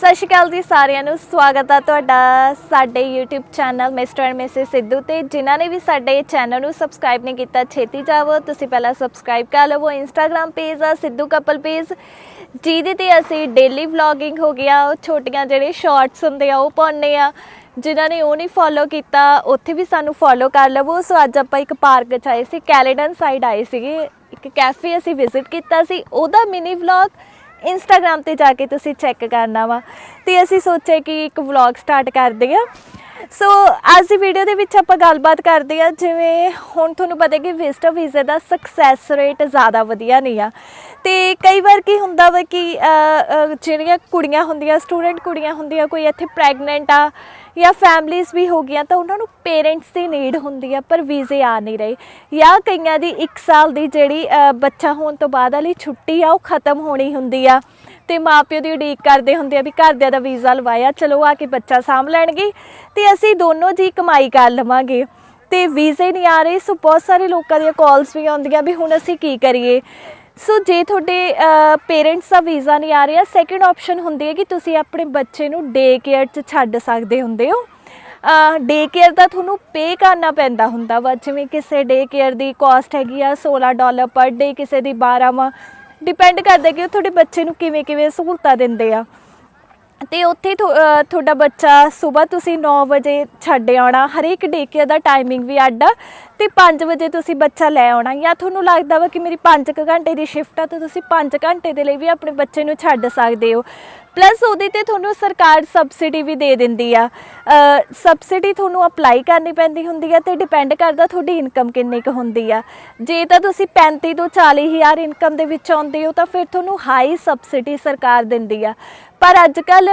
ਸਤਿ ਸ਼੍ਰੀ ਅਕਾਲ ਜੀ ਸਾਰਿਆਂ ਨੂੰ। ਸਵਾਗਤ ਆ ਤੁਹਾਡਾ ਸਾਡੇ YouTube channel Mr and Mrs Sidhu ਤੇ, ਜਿਨ੍ਹਾਂ ਨੇ ਵੀ ਸਾਡੇ ਚੈਨਲ ਨੂੰ ਸਬਸਕ੍ਰਾਈਬ ਨਹੀਂ ਕੀਤਾ, ਛੇਤੀ ਜਾਵੋ, ਤੁਸੀਂ ਪਹਿਲਾਂ ਸਬਸਕ੍ਰਾਈਬ ਕਰ ਲਵੋ। Instagram ਪੇਜ ਆ ਸਿੱਧੂ ਕਪਲ ਪੇਜ ਜਿਹਦੇ ਤੇ ਅਸੀਂ ਡੇਲੀ ਵਲੌਗਿੰਗ ਹੋ ਗਿਆ, ਉਹ ਛੋਟੀਆਂ ਜਿਹੜੇ ਸ਼ਾਰਟਸ ਹੁੰਦੇ ਆ, ਉਹ ਪਾਉਂਦੇ ਆ। ਜਿਨ੍ਹਾਂ ਨੇ ਉਹ ਨਹੀਂ ਫੋਲੋ ਕੀਤਾ, ਉੱਥੇ ਵੀ ਸਾਨੂੰ ਫੋਲੋ ਕਰ ਲਵੋ। ਸੋ ਅੱਜ ਆਪਾਂ ਇੱਕ ਪਾਰਕ 'ਚ ਆਏ ਸੀ ਕੈਲੇਡਨ ਸਾਈਡ ਆਏ ਸੀਗੇ। ਇੱਕ ਕੈਫੇ ਅਸੀਂ ਵਿਜ਼ਿਟ ਕੀਤਾ ਸੀ, ਉਹਦਾ ਮਿਨੀ ਵਲੌਗ ਇੰਸਟਾਗ੍ਰam ਤੇ ਜਾ ਕੇ ਤੁਸੀਂ ਚੈੱਕ ਕਰਨਾ ਵਾ। ਤੇ ਅਸੀਂ ਸੋਚਿਆ ਕਿ ਇੱਕ ਵਲੌਗ ਸਟਾਰਟ ਕਰਦੇ ਆ ਸੋ ਅੱਜ ਦੀ ਵੀਡੀਓ ਦੇ ਵਿੱਚ ਆਪਾਂ ਗੱਲਬਾਤ ਕਰਦੇ ਆ ਜਿਵੇਂ ਹੁਣ ਤੁਹਾਨੂੰ ਪਤਾ ਕਿ ਵਿਜ਼ਟਰ ਵੀਜ਼ੇ ਦਾ ਸਕਸੈਸ ਰੇਟ ਜ਼ਿਆਦਾ ਵਧੀਆ ਨਹੀਂ ਆ। ਤੇ ਕਈ ਵਾਰ ਕੀ ਹੁੰਦਾ ਵਾ ਕਿ ਜਿਹੜੀਆਂ ਕੁੜੀਆਂ ਹੁੰਦੀਆਂ ਸਟੂਡੈਂਟ ਕੁੜੀਆਂ ਹੁੰਦੀਆਂ, ਕੋਈ ਇੱਥੇ ਪ੍ਰੈਗਨੈਂਟ ਆ ਜਾਂ ਫੈਮਲੀਆਂ ਵੀ ਹੋ ਗਈਆਂ ਤਾਂ ਉਹਨਾਂ ਨੂੰ ਪੇਰੈਂਟਸ ਦੀ ਨੀਡ ਹੁੰਦੀ ਆ, ਪਰ ਵੀਜ਼ੇ ਆ ਨਹੀਂ ਰਹੇ। ਜਾਂ ਕਈਆਂ ਦੀ 1 ਸਾਲ ਦੀ ਜਿਹੜੀ ਬੱਚਾ ਹੋਣ ਤੋਂ ਬਾਅਦ ਵਾਲੀ ਛੁੱਟੀ ਆ, ਉਹ ਖਤਮ ਹੋਣੀ ਹੁੰਦੀ ਆ। ਤੇ ਮਾਪਿਓ ਦੀ ਉਡੀਕ ਕਰਦੇ ਹੁੰਦੇ ਆ ਵੀ ਘਰਦਿਆਂ ਦਾ ਵੀਜ਼ਾ ਲਵਾਇਆ, ਚਲੋ ਆ ਕੇ ਬੱਚਾ ਸਾਂਭ ਲੈਣਗੇ। ਤੇ ਅਸੀਂ ਦੋਨੋਂ ਜੀ ਕਮਾਈ ਕਰ ਲਵਾਂਗੇ। ਤੇ ਵੀਜ਼ੇ ਨਹੀਂ ਆ ਰਹੇ, ਸੋ ਬਹੁਤ ਸਾਰੇ ਲੋਕਾਂ ਦੀਆਂ ਕਾਲਸ ਵੀ ਆਉਂਦੀਆਂ ਵੀ ਹੁਣ ਅਸੀਂ ਕੀ ਕਰੀਏ? ਸੋ ਜੇ ਤੁਹਾਡੇ ਪੇਰੈਂਟਸ ਦਾ ਵੀਜ਼ਾ ਨਹੀਂ ਆ ਰਿਹਾ ਸੈਕੰਡ ਆਪਸ਼ਨ ਹੁੰਦੀ ਹੈ ਕਿ ਤੁਸੀਂ ਆਪਣੇ ਬੱਚੇ ਨੂੰ ਡੇ ਕੇਅਰ 'ਚ ਛੱਡ ਸਕਦੇ ਹੁੰਦੇ ਹੋ। ਡੇ ਕੇਅਰ ਦਾ ਤੁਹਾਨੂੰ ਪੇ ਕਰਨਾ ਪੈਂਦਾ ਹੁੰਦਾ ਵਾ, ਜਿਵੇਂ ਕਿਸੇ ਡੇ ਕੇਅਰ ਦੀ ਕਾਸਟ ਹੈਗੀ ਆ 16 ਡਾਲਰ ਪਰ ਡੇ ਕਿਸੇ ਦੀ 12 ਵਾ ਡਿਪੈਂਡ ਕਰਦਾ ਕਿ ਉਹ ਤੁਹਾਡੇ ਬੱਚੇ ਨੂੰ ਕਿਵੇਂ ਕਿਵੇਂ ਸਹੂਲਤਾਂ ਦਿੰਦੇ ਆ। ਤੇ ਉੱਥੇ ਤੁਹਾਡਾ ਬੱਚਾ ਸਵੇਰ ਤੁਸੀਂ 9 ਵਜੇ ਛੱਡ ਆਉਣਾ, ਹਰੇਕ ਡੇਕੇ ਦਾ ਟਾਈਮਿੰਗ ਵੀ ਅੱਡ ਆ ਤੇ 5 ਵਜੇ ਤੁਸੀਂ ਬੱਚਾ ਲੈ ਆਉਣਾ। ਜਾਂ ਤੁਹਾਨੂੰ ਲੱਗਦਾ ਵਾ ਕਿ ਮੇਰੀ 5 ਘੰਟੇ ਦੀ ਸ਼ਿਫਟ ਆ, ਤਾਂ ਤੁਸੀਂ 5 ਘੰਟੇ ਦੇ ਲਈ ਵੀ ਆਪਣੇ ਬੱਚੇ ਨੂੰ ਛੱਡ ਸਕਦੇ ਹੋ। ਪਲੱਸ ਉਹਦੇ ਤੇ ਤੁਹਾਨੂੰ ਸਰਕਾਰ ਸਬਸਿਡੀ ਵੀ ਦੇ ਦਿੰਦੀ ਆ। ਸਬਸਿਡੀ ਤੁਹਾਨੂੰ ਅਪਲਾਈ ਕਰਨੀ ਪੈਂਦੀ ਹੁੰਦੀ ਆ ਤੇ ਡਿਪੈਂਡ ਕਰਦਾ ਤੁਹਾਡੀ ਇਨਕਮ ਕਿੰਨੀ ਕੁ ਹੁੰਦੀ ਆ। ਜੇ ਤਾਂ ਤੁਸੀਂ 35 ਤੋਂ 40 ਹਜ਼ਾਰ ਇਨਕਮ ਦੇ ਵਿੱਚ ਆਉਂਦੇ ਹੋ ਤਾਂ ਫਿਰ ਤੁਹਾਨੂੰ ਹਾਈ ਸਬਸਿਡੀ ਸਰਕਾਰ ਦਿੰਦੀ ਆ। ਪਰ ਅੱਜ ਕੱਲ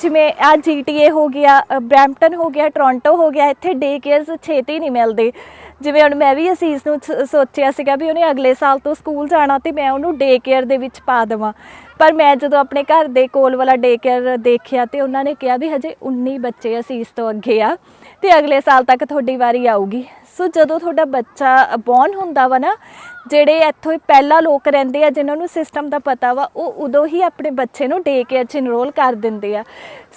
ਜਿਵੇਂ ਆ ਜੀਟੀਏ ਹੋ ਗਿਆ ਅ, ਬਰੈਂਪਟਨ ਹੋ ਗਿਆ ਟੋਰਾਂਟੋ ਹੋ ਗਿਆ ਇੱਥੇ ਡੇ ਕੇਅਰਸ ਛੇਤੀ ਨਹੀਂ ਮਿਲਦੇ। ਜਿਵੇਂ ਹੁਣ ਮੈਂ ਵੀ ਅਸੀਸ ਨੂੰ ਸ- ਸੋਚਿਆ ਸੀਗਾ ਵੀ ਉਹਨੇ ਅਗਲੇ ਸਾਲ ਤੋਂ ਸਕੂਲ ਜਾਣਾ ਤੇ ਮੈਂ ਉਹਨੂੰ ਡੇ ਕੇਅਰ ਦੇ ਵਿੱਚ ਪਾ ਦੇਵਾਂ। ਪਰ ਮੈਂ ਜਦੋਂ ਆਪਣੇ ਘਰ ਦੇ ਕੋਲ ਵਾਲਾ ਡੇ ਕੇਅਰ ਦੇਖਿਆ ਤੇ ਉਹਨਾਂ ਨੇ ਕਿਹਾ ਵੀ ਹਜੇ 19 ਬੱਚੇ ਅਸੀਂ ਇਸ ਤੋਂ ਅੱਗੇ ਆ ਤੇ ਅਗਲੇ ਸਾਲ ਤੱਕ ਤੁਹਾਡੀ ਵਾਰੀ ਆਊਗੀ। ਸੋ ਜਦੋਂ ਤੁਹਾਡਾ ਬੱਚਾ ਬੌਰਨ ਹੁੰਦਾ ਵਾ ਨਾ ਜਿਹੜੇ ਇੱਥੋਂ ਪਹਿਲਾਂ ਲੋਕ ਰਹਿੰਦੇ ਆ ਜਿਨ੍ਹਾਂ ਨੂੰ ਸਿਸਟਮ ਦਾ ਪਤਾ ਵਾ ਉਹ ਉਦੋਂ ਹੀ ਆਪਣੇ ਬੱਚੇ ਨੂੰ ਡੇ ਕੇਅਰ 'ਚ ਇਨਰੋਲ ਕਰ ਦਿੰਦੇ ਆ।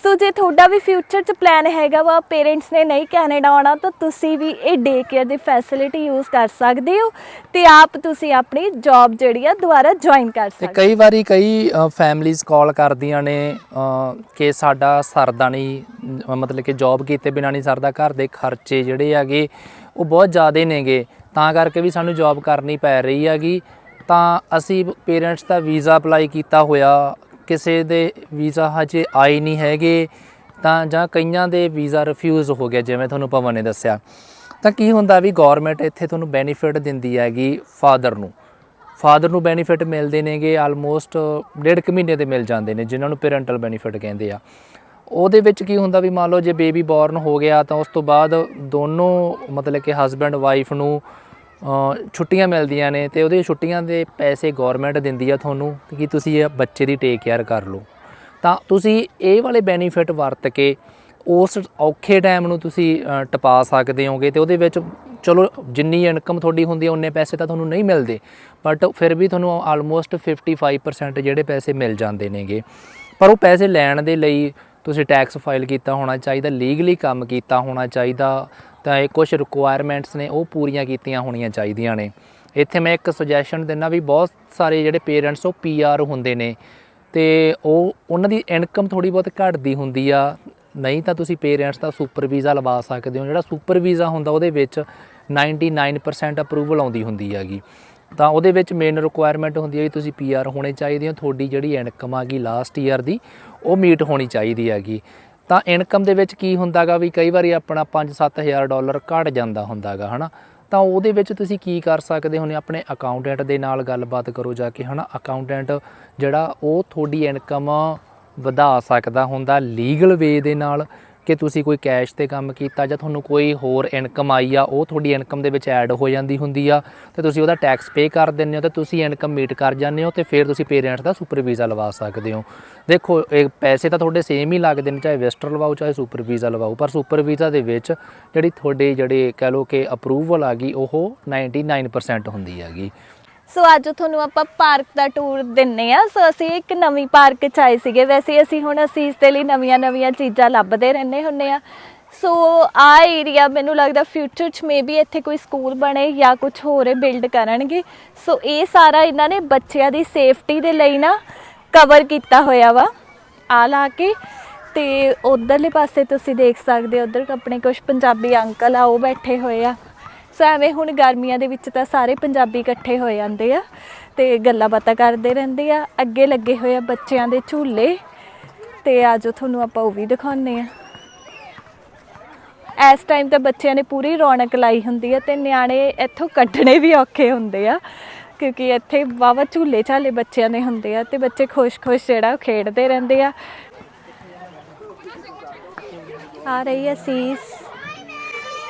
ਸੋ ਜੇ ਤੁਹਾਡਾ ਵੀ ਫਿਊਚਰ 'ਚ ਪਲਾਨ ਹੈਗਾ ਵਾ ਪੇਰੈਂਟਸ ਨੇ ਨਹੀਂ ਕੈਨੇਡਾ ਆਉਣਾ ਤਾਂ ਤੁਸੀਂ ਵੀ ਇਹ ਡੇ ਕੇਅਰ ਦੀ ਫੈਸਿਲਿਟੀ ਯੂਜ਼ ਕਰ ਸਕਦੇ ਹੋ ਤੇ ਆਪ ਤੁਸੀਂ ਆਪਣੀ ਜੌਬ ਜਿਹੜੀ ਆ ਦੁਬਾਰਾ ਜੁਆਇਨ ਕਰ ਤੇ ਸਕਦੇ ਕਈ ਵਾਰੀ ਕਈ ਫੈਮਲੀਆਂ ਕਾਲ ਕਰਦੀਆਂ ਨੇ ਕਿ ਸਾਡਾ ਸਰਦਾ ਨਹੀਂ ਮਤਲਬ ਕਿ ਜੌਬ ਕੀਤੇ ਬਿਨਾਂ ਨਹੀਂ ਸਰਦਾ ਘਰ ਦੇ ਖਰਚੇ ਜਿਹੜੇ ਹੈਗੇ ਉਹ ਬਹੁਤ ਜ਼ਿਆਦੇ ਨੇਗੇ। ਤਾਂ ਕਰਕੇ ਵੀ ਸਾਨੂੰ ਜੌਬ ਕਰਨੀ ਪੈ ਰਹੀ ਹੈਗੀ। ਤਾਂ ਅਸੀਂ ਪੇਰੈਂਟਸ ਦਾ ਵੀਜ਼ਾ ਅਪਲਾਈ ਕੀਤਾ ਹੋਇਆ। ਕਿਸੇ ਦੇ ਵੀਜ਼ਾ ਹਜੇ ਆਏ ਨਹੀਂ ਹੈਗੇ, ਤਾਂ ਜਾਂ ਕਈਆਂ ਦੇ ਵੀਜ਼ਾ ਰਿਫਿਊਜ਼ ਹੋ ਗਿਆ ਜਿਵੇਂ ਤੁਹਾਨੂੰ ਭਵਨ ਨੇ ਦੱਸਿਆ। ਤਾਂ ਕੀ ਹੁੰਦਾ ਵੀ ਗਵਰਨਮੈਂਟ ਇੱਥੇ ਤੁਹਾਨੂੰ ਬੈਨੀਫਿਟ ਦਿੰਦੀ ਹੈਗੀ ਫਾਦਰ ਨੂੰ। ਫਾਦਰ ਨੂੰ ਬੈਨੀਫਿਟ ਮਿਲਦੇ ਨੇਗੇ ਆਲਮੋਸਟ ਡੇਢ ਕੁ ਮਹੀਨੇ ਦੇ ਮਿਲ ਜਾਂਦੇ ਨੇ, ਜਿਨ੍ਹਾਂ ਨੂੰ ਪੈਰੈਂਟਲ ਬੈਨੀਫਿਟ ਕਹਿੰਦੇ ਆ। ਉਹਦੇ ਵਿੱਚ ਕੀ ਹੁੰਦਾ ਵੀ ਮੰਨ ਲਓ ਜੇ ਬੇਬੀ ਬੌਰਨ ਹੋ ਗਿਆ ਤਾਂ ਉਸ ਤੋਂ ਬਾਅਦ ਦੋਨੋਂ ਮਤਲਬ ਕਿ ਹਸਬੈਂਡ ਵਾਈਫ ਨੂੰ ਛੁੱਟੀਆਂ ਮਿਲਦੀਆਂ ਨੇ ਤੇ ਉਹਦੇ ਛੁੱਟੀਆਂ ਦੇ ਪੈਸੇ ਗਵਰਨਮੈਂਟ ਦਿੰਦੀ ਆ ਤੁਹਾਨੂੰ ਕਿ ਤੁਸੀਂ ਇਹ ਬੱਚੇ ਦੀ ਟੇਕ ਕੇਅਰ ਕਰ ਲਓ। ਤਾਂ ਤੁਸੀਂ ਇਹ ਵਾਲੇ ਬੈਨੀਫਿਟ ਵਰਤ ਕੇ ਉਸ ਔਖੇ ਟਾਈਮ ਨੂੰ ਤੁਸੀਂ ਟਪਾ ਸਕਦੇ ਹੋਗੇ ਤੇ ਉਹਦੇ ਵਿੱਚ ਚਲੋ ਜਿੰਨੀ ਇਨਕਮ ਤੁਹਾਡੀ ਹੁੰਦੀ ਹੈ ਉਨੇ ਪੈਸੇ ਤਾਂ ਤੁਹਾਨੂੰ ਨਹੀਂ ਮਿਲਦੇ ਬਟ ਫਿਰ ਵੀ ਤੁਹਾਨੂੰ ਆਲਮੋਸਟ 55% ਜਿਹੜੇ ਪੈਸੇ ਮਿਲ ਜਾਂਦੇ ਨੇਗੇ। ਪਰ ਉਹ ਪੈਸੇ ਲੈਣ ਦੇ ਲਈ ਤੁਸੀਂ ਟੈਕਸ ਫਾਈਲ ਕੀਤਾ ਹੋਣਾ ਚਾਹੀਦਾ ਲੀਗਲੀ ਕੰਮ ਕੀਤਾ ਹੋਣਾ ਚਾਹੀਦਾ, ਤਾਂ ਇਹ ਕੁਝ ਰਿਕੁਆਇਰਮੈਂਟਸ ਨੇ, ਉਹ ਪੂਰੀਆਂ ਕੀਤੀਆਂ ਹੋਣੀਆਂ ਚਾਹੀਦੀਆਂ ਨੇ। ਇੱਥੇ ਮੈਂ ਇੱਕ ਸੁਜੈਸ਼ਨ ਦਿੰਦਾ ਵੀ ਬਹੁਤ ਸਾਰੇ ਜਿਹੜੇ ਪੇਰੈਂਟਸ ਉਹ ਪੀਆਰ ਹੁੰਦੇ ਨੇ, ਤੇ ਉਹ, ਉਹਨਾਂ ਦੀ ਇਨਕਮ ਥੋੜੀ ਬਹੁਤ ਘਟਦੀ ਹੁੰਦੀ ਆ। ਨਹੀਂ ਤਾਂ ਤੁਸੀਂ ਪੇਰੈਂਟਸ ਦਾ ਸੁਪਰ ਵੀਜ਼ਾ ਲਵਾ ਸਕਦੇ ਹੋ। ਜਿਹੜਾ ਸੁਪਰ ਵੀਜ਼ਾ ਹੁੰਦਾ, ਉਹਦੇ ਵਿੱਚ 99% ਅਪਰੂਵਲ ਆਉਂਦੀ ਹੁੰਦੀ ਹੈਗੀ। ਤਾਂ ਉਹਦੇ ਵਿੱਚ ਮੇਨ ਰਿਕੁਆਇਰਮੈਂਟ ਹੁੰਦੀ ਹੈ ਕਿ ਤੁਸੀਂ ਪੀਆਰ ਹੋਣੇ ਚਾਹੀਦੇ ਹੋ, ਤੁਹਾਡੀ ਜਿਹੜੀ ਇਨਕਮ ਆਗੀ ਲਾਸਟ ਈਅਰ ਦੀ, ਉਹ ਮੀਟ ਹੋਣੀ ਚਾਹੀਦੀ ਹੈਗੀ। ਤਾਂ ਇਨਕਮ ਦੇ ਵਿੱਚ ਕੀ ਹੁੰਦਾਗਾ ਵੀ ਕਈ ਵਾਰੀ ਆਪਣਾ 5-7000 ਡਾਲਰ ਘਟ ਜਾਂਦਾ ਹੁੰਦਾਗਾ ਹਨਾ? ਤਾਂ ਉਹਦੇ ਵਿੱਚ ਤੁਸੀਂ ਕੀ ਕਰ ਸਕਦੇ ਹੋ ਨੇ ਆਪਣੇ ਅਕਾਊਂਟੈਂਟ ਦੇ ਨਾਲ ਗੱਲਬਾਤ ਕਰੋ ਜਾ ਕੇ, ਹਨਾ? ਅਕਾਊਂਟੈਂਟ ਜਿਹੜਾ ਉਹ ਤੁਹਾਡੀ ਇਨਕਮ ਵਧਾ ਸਕਦਾ ਹੁੰਦਾ ਲੀਗਲ ਵੇ ਦੇ ਨਾਲ। ਕਿ ਤੁਸੀਂ ਕੋਈ ਕੈਸ਼ ਤੇ ਕੰਮ ਕੀਤਾ ਜਾਂ ਤੁਹਾਨੂੰ ਕੋਈ ਹੋਰ ਇਨਕਮ ਆਈ ਆ, ਉਹ ਤੁਹਾਡੀ ਇਨਕਮ ਦੇ ਵਿੱਚ ਐਡ ਹੋ ਜਾਂਦੀ ਹੁੰਦੀ ਆ, ਤੇ ਤੁਸੀਂ ਉਹਦਾ ਟੈਕਸ ਪੇ ਕਰ ਦਿੰਦੇ ਹੋ ਤੇ ਤੁਸੀਂ ਇਨਕਮ ਮੀਟ ਕਰ ਜਾਂਦੇ ਹੋ ਤੇ ਫਿਰ ਤੁਸੀਂ ਪੇਰੈਂਟਸ ਦਾ ਸੁਪਰ ਵੀਜ਼ਾ ਲਵਾ ਸਕਦੇ ਹੋ। ਦੇਖੋ, ਇਹ ਪੈਸੇ ਤਾਂ ਤੁਹਾਡੇ ਸੇਮ ਹੀ ਲੱਗਦੇ ਨੇ, ਚਾਹੇ ਵੈਸਟਰ ਲਵਾਓ, ਚਾਹੇ ਸੁਪਰ ਵੀਜ਼ਾ ਲਵਾਓ, ਪਰ ਸੁਪਰ ਵੀਜ਼ਾ ਦੇ ਵਿੱਚ ਜਿਹੜੀ ਤੁਹਾਡੇ ਜਿਹੜੇ ਕਹਿ ਲਓ ਕਿ ਅਪਰੂਵਲ ਆ ਗਈ, ਉਹ 99% ਹੁੰਦੀ ਹੈਗੀ। ਸੋ ਅੱਜ ਤੁਹਾਨੂੰ ਆਪਾਂ ਪਾਰਕ ਦਾ ਟੂਰ ਦਿੰਨੇ ਆ। ਸੋ ਅਸੀਂ ਇੱਕ ਨਵੀਂ ਪਾਰਕ ਚ ਆਏ ਸੀਗੇ। ਵੈਸੇ ਅਸੀਂ ਹੁਣ ਅਸੀਸ ਦੇ ਲਈ ਨਵੀਆਂ-ਨਵੀਆਂ ਚੀਜ਼ਾਂ ਲੱਭਦੇ ਰਹਿੰਦੇ ਹੁੰਨੇ ਆ। ਸੋ ਆ ਏਰੀਆ ਮੈਨੂੰ ਲੱਗਦਾ ਫਿਊਚਰ ਚ ਮੇਬੀ ਇੱਥੇ ਕੋਈ ਸਕੂਲ ਬਣੇ ਜਾਂ ਕੁਝ ਹੋਰ ਬਿਲਡ ਕਰਨਗੇ। ਸੋ ਇਹ ਸਾਰਾ ਇਹਨਾਂ ਨੇ ਬੱਚਿਆਂ ਦੀ ਸੇਫਟੀ ਦੇ ਲਈ ਨਾ ਕਵਰ ਕੀਤਾ ਹੋਇਆ ਵਾ। ਆ ਲਾ ਕੇ ਤੇ ਉਧਰਲੇ ਪਾਸੇ ਤੁਸੀਂ ਦੇਖ ਸਕਦੇ ਹੋ, ਉਧਰ ਆਪਣੇ ਕੁਝ ਪੰਜਾਬੀ ਅੰਕਲ ਆ, ਉਹ ਬੈਠੇ ਹੋਏ ਆ। ਸੋ ਐਵੇਂ ਹੁਣ ਗਰਮੀਆਂ ਦੇ ਵਿੱਚ ਤਾਂ ਸਾਰੇ ਪੰਜਾਬੀ ਇਕੱਠੇ ਹੋ ਜਾਂਦੇ ਆ ਤੇ ਗੱਲਾਂ ਬਾਤਾਂ ਕਰਦੇ ਰਹਿੰਦੇ ਆ। ਅੱਗੇ ਲੱਗੇ ਹੋਏ ਆ ਬੱਚਿਆਂ ਦੇ ਝੂਲੇ ਤੇ ਆਜੋ ਤੁਹਾਨੂੰ ਆਪਾਂ ਉਹ ਵੀ ਦਿਖਾਉਂਦੇ ਆ। ਇਸ ਟਾਈਮ ਤਾਂ ਬੱਚਿਆਂ ਨੇ ਪੂਰੀ ਰੌਣਕ ਲਾਈ ਹੁੰਦੀ ਹੈ ਤੇ ਨਿਆਣੇ ਇੱਥੋਂ ਕੱਢਣੇ ਵੀ ਔਖੇ ਹੁੰਦੇ ਆ ਕਿਉਂਕਿ ਇੱਥੇ ਵਾਵਾ ਝੂਲੇ ਝਾਲੇ ਬੱਚਿਆਂ ਦੇ ਹੁੰਦੇ ਆ ਤੇ ਬੱਚੇ ਖੁਸ਼-ਖੁਸ਼ ਜਿਹੜਾ ਉਹ ਖੇਡਦੇ ਰਹਿੰਦੇ ਆ। ਆ ਰਹੀ ਹੈ ਸੀਸ।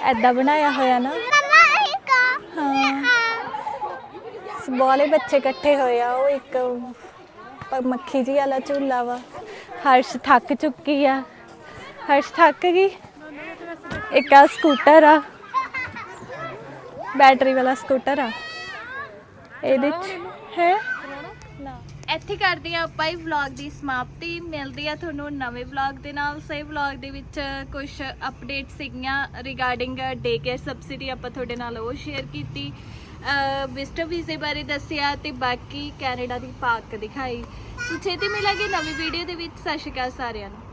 ਐਦਾਂ ਬਣਾਇਆ ਹੋਇਆ ਨਾ ਹਾਂ ਸਵਾਲੇ ਬੱਚੇ ਇਕੱਠੇ ਹੋਏ ਆ, ਉਹ ਇੱਕ ਪ- ਮੱਖੀ ਜੀ ਵਾਲਾ ਝੂਲਾ ਵਾ। ਹਰਸ਼ ਥੱਕ ਚੁੱਕੀ ਆ। ਹਰਸ਼ ਥੱਕ ਗਈ? ਇੱਕ ਆ ਸਕੂਟਰ ਆ। ਬੈਟਰੀ ਵਾਲਾ ਸਕੂਟਰ ਆ। ਇਹਦੇ ਚ ਹੈ? ਇੱਥੇ ਕਰਦੇ ਆ ਆਪਾਂ ਇਹ ਵਲੌਗ ਦੀ ਸਮਾਪਤੀ। ਮਿਲਦੀ ਆ ਤੁਹਾਨੂੰ ਨਵੇਂ ਵਲੌਗ ਦੇ ਨਾਲ। ਸਹੀ ਵਲੌਗ ਦੇ ਵਿੱਚ ਕੁਝ ਅਪਡੇਟ ਸੀਗੀਆਂ ਰਿਗਾਰਡਿੰਗ ਡੇ ਕੇਅਰ ਸਬਸਿਡੀ ਆਪਾਂ ਤੁਹਾਡੇ ਨਾਲ ਉਹ ਸ਼ੇਅਰ ਕੀਤੀ। ਵਿਜ਼ਟਰ ਵੀਜ਼ੇ ਬਾਰੇ ਦੱਸਿਆ ਤੇ ਬਾਕੀ ਕੈਨੇਡਾ ਦੀ ਪਾਰਕ ਦਿਖਾਈ। ਸੋ ਛੇਤੀ ਮਿਲਾਂਗੇ ਨਵੀਂ ਵੀਡੀਓ ਦੇ ਵਿੱਚ। ਸਤਿ ਸ਼੍ਰੀ ਅਕਾਲ ਸਾਰਿਆਂ ਨੂੰ।